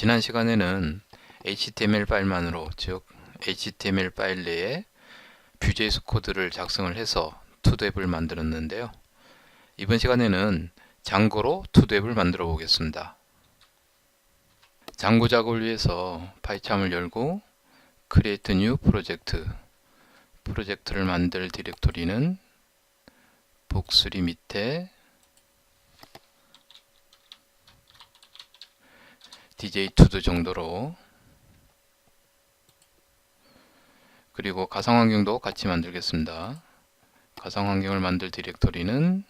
지난 시간에는 HTML 파일만으로 즉 HTML 파일 내에 Vjs 코드를 작성을 해서 투도 앱을 만들었는데요. 이번 시간에는 장고로 투도 앱을 만들어 보겠습니다. 장고 작업을 위해서 파이참을 열고 Create New Project 프로젝트를 만들 디렉토리는 복수리 밑에 DJ2도 정도로. 그리고 가상환경도 같이 만들겠습니다. 가상환경을 만들 디렉토리는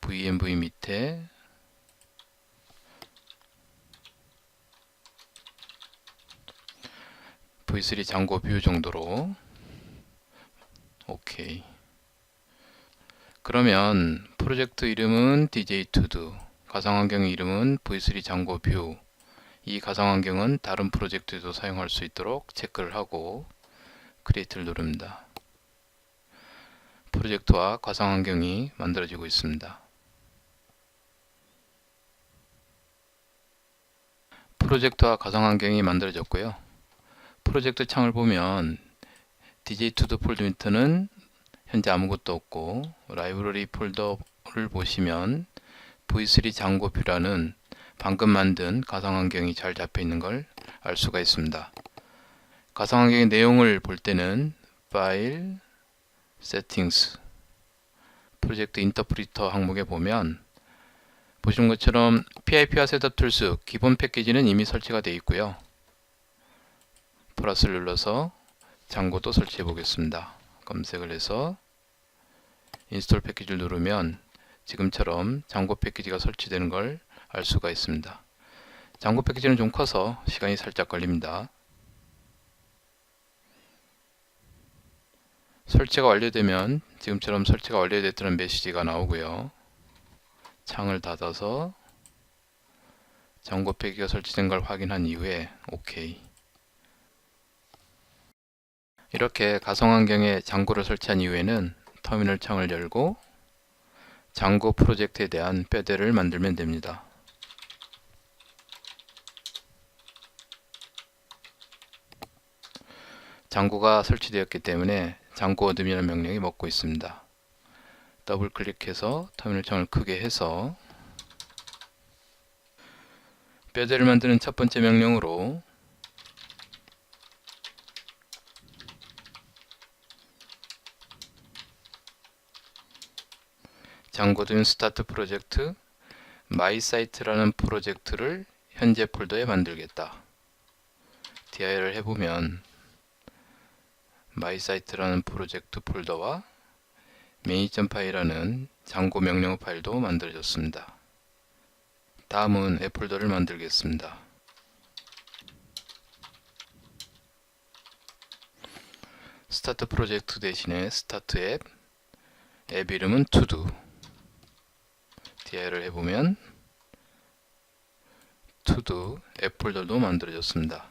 VMV 밑에 V3 장고 뷰 정도로. 오케이. 그러면 프로젝트 이름은 DJ2do 가상환경의 이름은 V3 장고 뷰. 이 가상환경은 다른 프로젝트에도 사용할 수 있도록 체크를 하고 크리에이트를 누릅니다. 프로젝트와 가상환경이 만들어지고 있습니다. 프로젝트와 가상환경이 만들어졌고요. 프로젝트 창을 보면 DJ2do 폴더 밑에는 현재 아무것도 없고 라이브러리 폴더를 보시면 V3 장고뷰라는 방금 만든 가상환경이 잘 잡혀 있는 걸 알 수가 있습니다. 가상환경의 내용을 볼 때는 파일, 세팅스, 프로젝트 인터프리터 항목에 보면 보시는 것처럼 PIP와 셋업 툴스 기본 패키지는 이미 설치가 되어 있고요. 플러스를 눌러서 장고도 설치해 보겠습니다. 검색을 해서 인스톨 패키지를 누르면 지금처럼 장고 패키지가 설치되는 걸 알 수가 있습니다. 장고 패키지는 좀 커서 시간이 살짝 걸립니다. 설치가 완료되면 지금처럼 설치가 완료됐다는 메시지가 나오고요. 창을 닫아서 장고 패키지가 설치된 걸 확인한 이후에 OK 이렇게 가상환경에 장고를 설치한 이후에는 터미널 창을 열고 장고 프로젝트에 대한 뼈대를 만들면 됩니다. 장고가 설치되었기 때문에 장고 어둠이라는 명령이 먹고 있습니다. 더블 클릭해서 터미널 창을 크게 해서 뼈대를 만드는 첫 번째 명령으로 장고든 스타트 프로젝트 마이 사이트라는 프로젝트를 현재 폴더에 만들겠다. DI를 해보면 마이 사이트라는 프로젝트 폴더와 매니.파이라는 장고 명령 파일도 만들어졌습니다. 다음은 앱 폴더를 만들겠습니다. 스타트 프로젝트 대신에 스타트 앱, 앱 이름은 투두 DI를 해보면 투두 앱 폴더도 만들어졌습니다.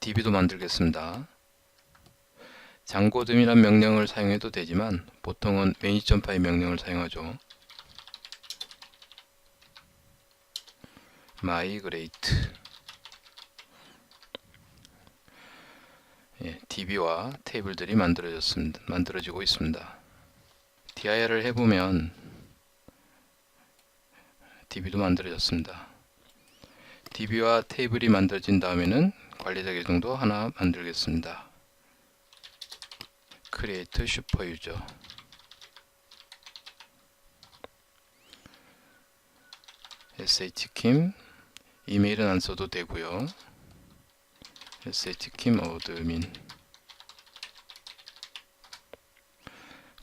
DB도 만들겠습니다. 장고듬이란 명령을 사용해도 되지만 보통은 매니.파이 명령을 사용하죠. migrate 예, DB와 테이블들이 만들어졌습니다. 만들어지고 있습니다. DIR을 해보면 DB도 만들어졌습니다. DB와 테이블이 만들어진 다음에는 관리자 계정도 하나 만들겠습니다. create user shkim 이메일은 안 써도 되고요. shkim 어드민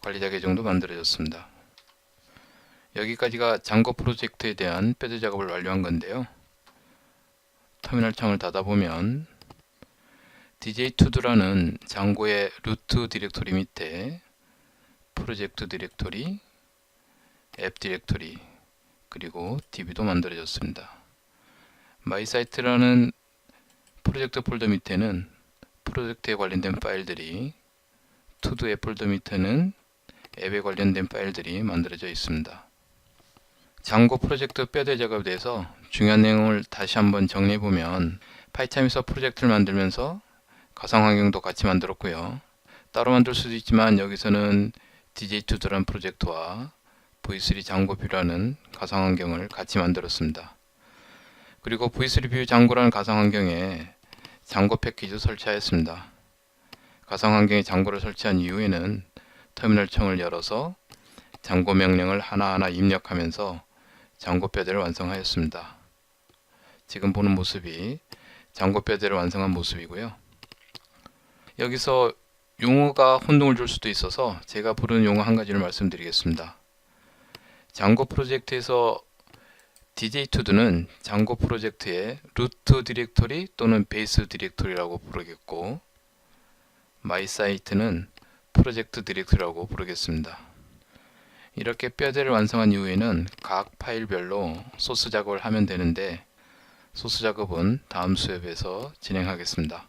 관리자 계정도 만들어졌습니다. 여기까지가 장고 프로젝트에 대한 패드 작업을 완료한 건데요. 터미널 창을 닫아보면 DJ2do라는 장고의 루트 디렉토리 밑에 프로젝트 디렉토리, 앱 디렉토리, 그리고 DB도 만들어졌습니다. 마이사이트라는 프로젝트 폴더 밑에는 프로젝트에 관련된 파일들이 투두 앱 폴더 밑에는 앱에 관련된 파일들이 만들어져 있습니다. 장고 프로젝트 뼈대 작업에 대해서 중요한 내용을 다시 한번 정리해 보면 파이참에서 프로젝트를 만들면서 가상 환경도 같이 만들었고요. 따로 만들 수도 있지만 여기서는 DJ2드란 프로젝트와 V3 장고 뷰라는 가상 환경을 같이 만들었습니다. 그리고 V3 뷰 장고라는 가상 환경에 장고 패키지도 설치하였습니다. 가상 환경에 장고를 설치한 이후에는 터미널 창을 열어서 장고 명령을 하나하나 입력하면서 장고 뼈대를 완성하였습니다. 지금 보는 모습이 장고 뼈대를 완성한 모습이고요. 여기서 용어가 혼동을 줄 수도 있어서 제가 부르는 용어 한 가지를 말씀드리겠습니다. 장고 프로젝트에서 DJ2는 장고 프로젝트의 루트 디렉토리 또는 베이스 디렉토리라고 부르겠고 마이 사이트는 프로젝트 디렉토리라고 부르겠습니다. 이렇게 뼈대를 완성한 이후에는 각 파일별로 소스 작업을 하면 되는데 소스 작업은 다음 수업에서 진행하겠습니다.